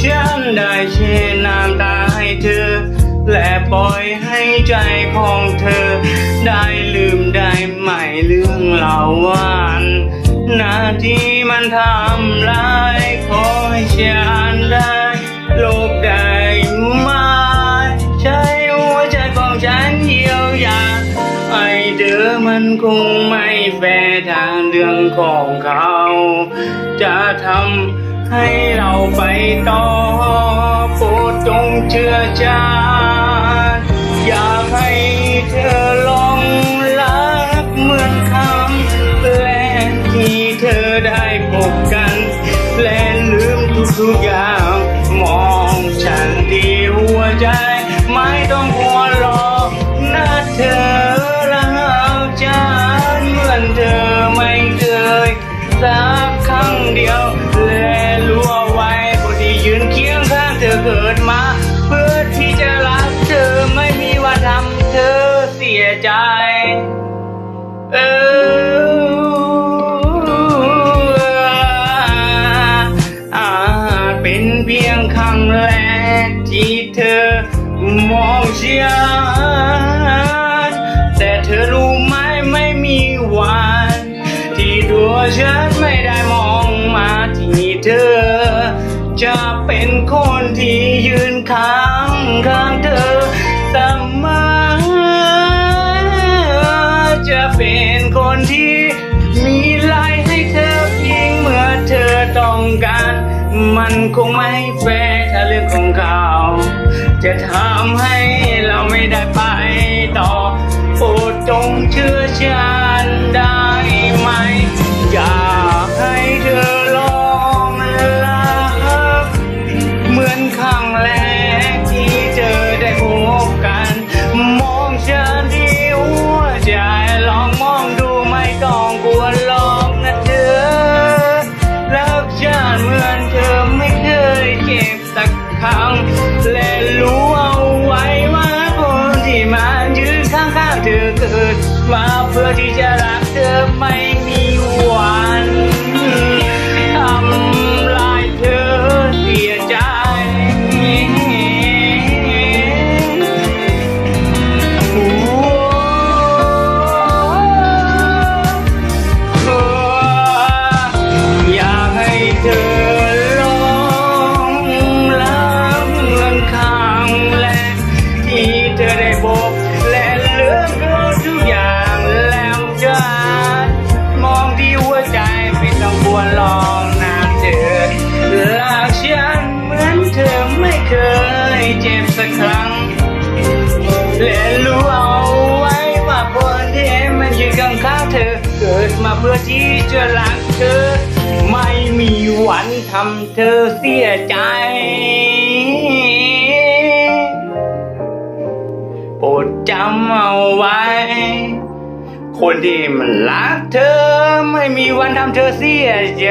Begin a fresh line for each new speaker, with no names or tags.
ฉันได้เชน้ำตาให้เธอ และปล่อยให้ใจของเธอ ได้ลืมได้ไหมเรื่องเหล่าวันนาที่มันทำลายขอใฉันได้ลบได้ไหมใช้หัวใจของฉันเยียวยาไอเธอมันคงไม่แฟร์ทางเรื่องของเขา จะทำ ให้เราไปต่อโปรดจงเชื่อฉันอยากให้เธอลองรักเหมือนคำและที่เธอได้พบกัน และลืมทุกๆอย่าง มองฉันที่หัวใจ ไม่ต้องหัวรอกนะเธอ ใจเอออาจเป็นเพียงครั้งแรกที่เธอมองฉันแต่เธอรู้ไหมไม่มีวัน ที่ตัวฉันไม่ได้มองมาที่เธอ จะเป็นคนที่ คนที่มีไลายให้เธอเพียงเมื่อเธอต้องการ มันคงไม่แฟร์ถ้าเรื่องของเขาจะทำให้เราไม่ได้ไปต่อ โปรดจงเชื่อฉันได้ เพื่อที่จะรักเธอไม่ สักครั้งและรู้เอาไว้ว่าคนที่มันยืนข้างๆเธอ เกิดมาเพื่อที่จะรักเธอ ไม่มีวันทำเธอเสียใจ โปรดจำเอาไว้ คนที่มันรักเธอ ไม่มีวันทำเธอเสียใจ